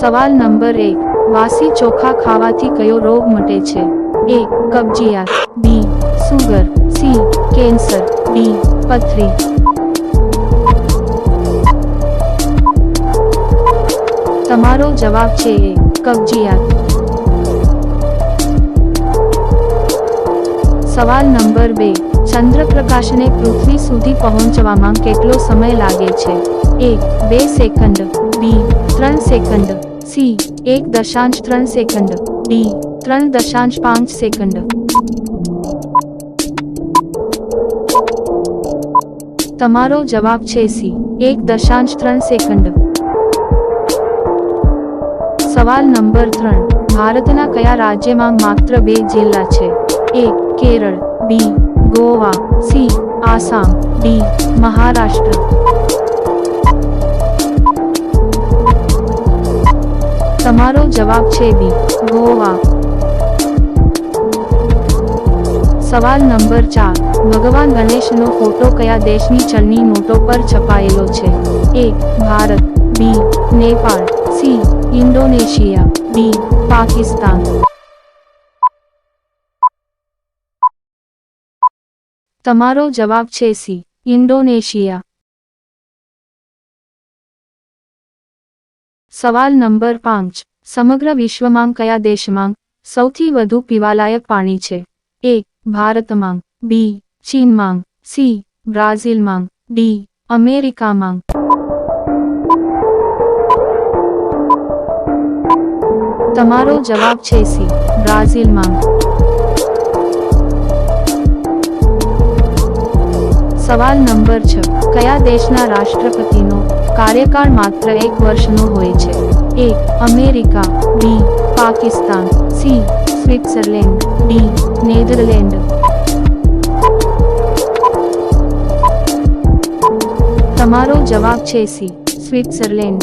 સવાલ નંબર એક, વાસી ચોખા ખાવાથી કયો રોગ મટે છે? એ, કબજિયાત. B, sugar. C, cancer. D, પથરી. તમારો જવાબ છે એ, કબજિયાત. સવાલ નંબર બે, ચંદ્રપ્રકાશને પૃથ્વી સુધી પહોંચવામાં કેટલો સમય લાગે છે? એ, બે સેકન્ડ. બી, ત્રણ સેકન્ડ. સી એક દશાંશ ત્રણ સેકન્ડ ડી ત્રણ દશાંશ પાંચ સેકન્ડ તમારો જવાબ છે સી એક દશાંશ ત્રણ સેકન્ડ સવાલ નંબર ત્રણ. ભારતના કયા રાજ્યમાં માત્ર બે જિલ્લા છે? A Kerala. B Goa. C Assam. D Maharashtra. તમારો જવાબ છે બી. ગોવા. સવાલ નંબર ચાર. ભગવાન ગણેશનો ફોટો કયા દેશની ચલની નોટો પર છપાયેલો છે? A. Bharat. B. Nepal. C. Indonesia. B Pakistan. તમારો જવાબ છે સી. ઇન્ડોનેશિયા. સવાલ નંબર પાંચ. સમગ્ર વિશ્વમાં કયા દેશમાં સૌથી વધુ પીવાલાયક પાણી છે? એ. ભારતમાં. બી. ચીનમાં. સી. બ્રાઝિલમાં. ડી. અમેરિકામાં. તમારો જવાબ છે સી. બ્રાઝિલમાં. સવાલ નંબર છ. કયા દેશના રાષ્ટ્રપતિનો કાર્યકાળ માત્ર એક વર્ષનો હોય છે? A. America. B. Pakistan. C. Switzerland. D. Netherland. તમારો જવાબ છે સી. સ્વિટ્ઝરલેન્ડ.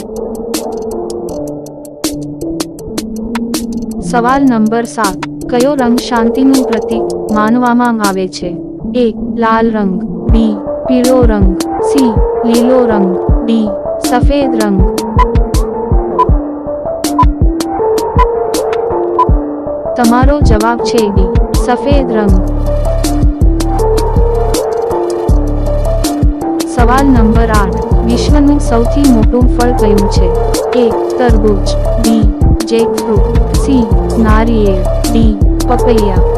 સવાલ નંબર સાત. કયો રંગ શાંતિનું પ્રતીક માનવામાં આવે છે? એ. લાલ રંગ. બી પીળો રંગ સી લીલો રંગ ડી સફેદ રંગ તમારો જવાબ છે ડી, સફેદ રંગ। સવાલ નંબર આઠ, વિશ્વનું સૌથી મોટું ફળ કયું છે? એ, તરબૂચ, બી, જેકફ્રૂટ, સી, નારિયેળ, ડી, પપૈયા।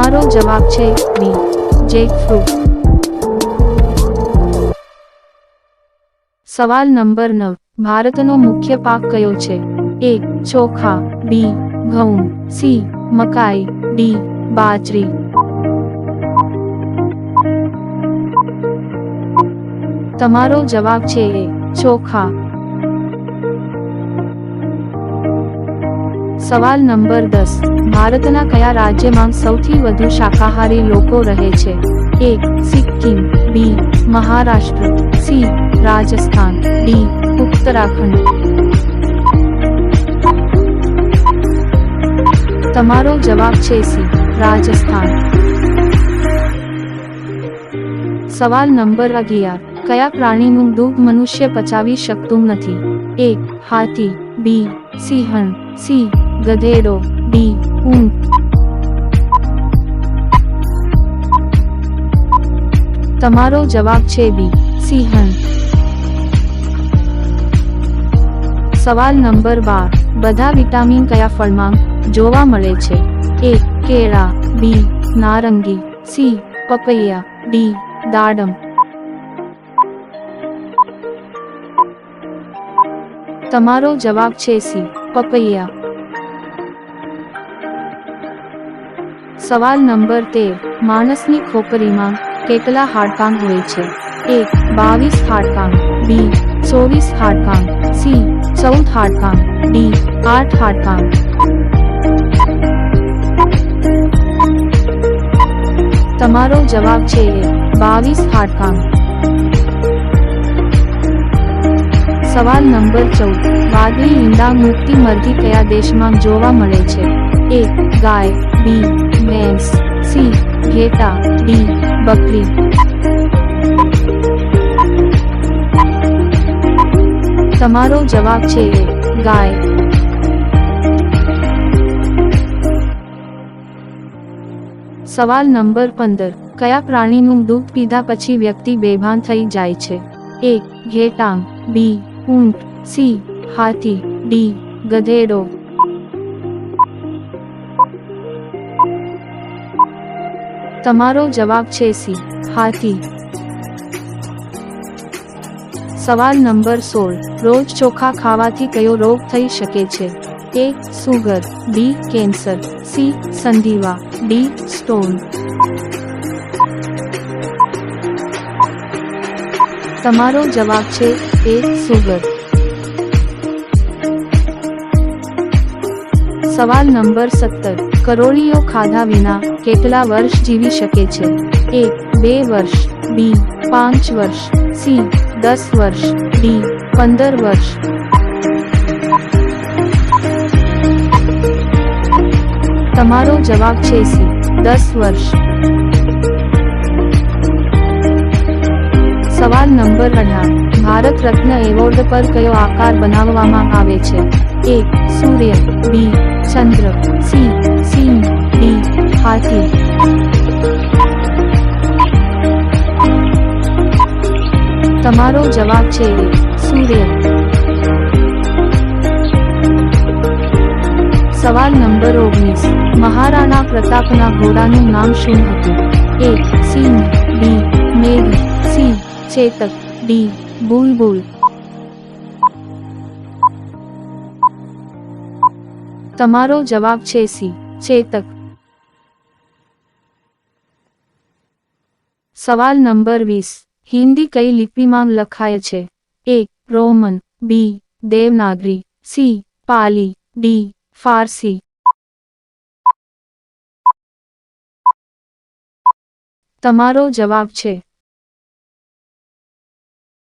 તમારો જવાબ છે બી જેકફ્રૂટ સવાલ નંબર નવ, ભારતનો મુખ્ય પાક કયો છે? એ, ચોખા, બી, ઘઉં, સી, મકાઈ, ડી, બાજરી. તમારો જવાબ છે એ, ચોખા. સવાલ નંબર દસ. ભારતના કયા રાજ્યમાં સૌથી વધુ શાકાહારી લોકો રહે છે? A, Sikkim, B, Maharashtra, C, Rajasthan, D, Uttarakhand. તમારો જવાબ છે સી, રાજસ્થાન. સવાલ નંબર અગિયાર. કયા પ્રાણીનું દૂધ મનુષ્ય પચાવી શકતું નથી? એ, હાથી, બી, સિંહણ, સી ગધેડો. ડી. ઊંટ તમારો જવાબ છે બી. સિંહણ. સવાલ નંબર બાર. બધા વિટામિન કયા ફળમાં જોવા મળે છે? એ. કેળા. બી. નારંગી. સી. પપૈયા. ડી. દાડમ. તમારો જવાબ છે સી. પપૈયા. સવાલ નંબર તેર. માણસની ખોપરીમાં કેટલા હાડકાં હોય છે? એક બાવીસ હાડકાં બી. ચોવીસ હાડકાં સી. ચૌદ હાડકાં ડી. આઠ હાડકાં તમારો જવાબ છે બાવીસ હાડકાં સવાલ નંબર ચૌદ. વાદળી ઈંડા મુક્તિ મરઘી કયા દેશમાં જોવા મળે છે? એક ગાય. બી. ભેંસ સી ઘેટા, ડી, બકરી. તમારો જવાબ છે ગાય. સવાલ નંબર પંદર. કયા પ્રાણીનું દૂધ પીધા પછી વ્યક્તિ બેભાન થઈ જાય છે? એ ઘેટાંગ. બી, ઊંટ. સી, હાથી. ડી, ગધેડો. તમારો જવાબ છે સી. હાથી. સવાલ નંબર સોળ. રોજ ચોખા ખાવાથી કયો રોગ થઈ શકે છે? A, sugar. B, cancer. C, સંધિવા. D, stone. તમારો જવાબ છે એ, સુગર. સવાલ નંબર સત્તર. કરોળીઓ ખાધા વિના કેટલા વર્ષ જીવી શકે છે? એ, બે વર્ષ, બી, પાંચ વર્ષ, સી, દસ વર્ષ, ડી, પંદર વર્ષ. તમારો જવાબ છે સી, દસ વર્ષ. સવાલ નંબર અઢાર. ભારત રત્ન એવોર્ડ પર કયો આકાર બનાવવામાં આવે છે? એ, સૂર્ય, બી, ચંદ્ર, સી ડી તમારો જવાબ છે સૂર્ય. સવાલ નંબર ઓગણીસ. મહારાણા પ્રતાપના ઘોડાનું નામ શું હતું? એ, સિંહ, બી, મેઘ સી ચેતક, ડી, બુલબુલ. તમારો જવાબ છે સી, ચેતક. સવાલ નંબર વીસ. હિન્દી કઈ લિપિમાં લખાય છે? A, Roman, B, Devanagari, C, Pali, D, Farsi. તમારો જવાબ છે.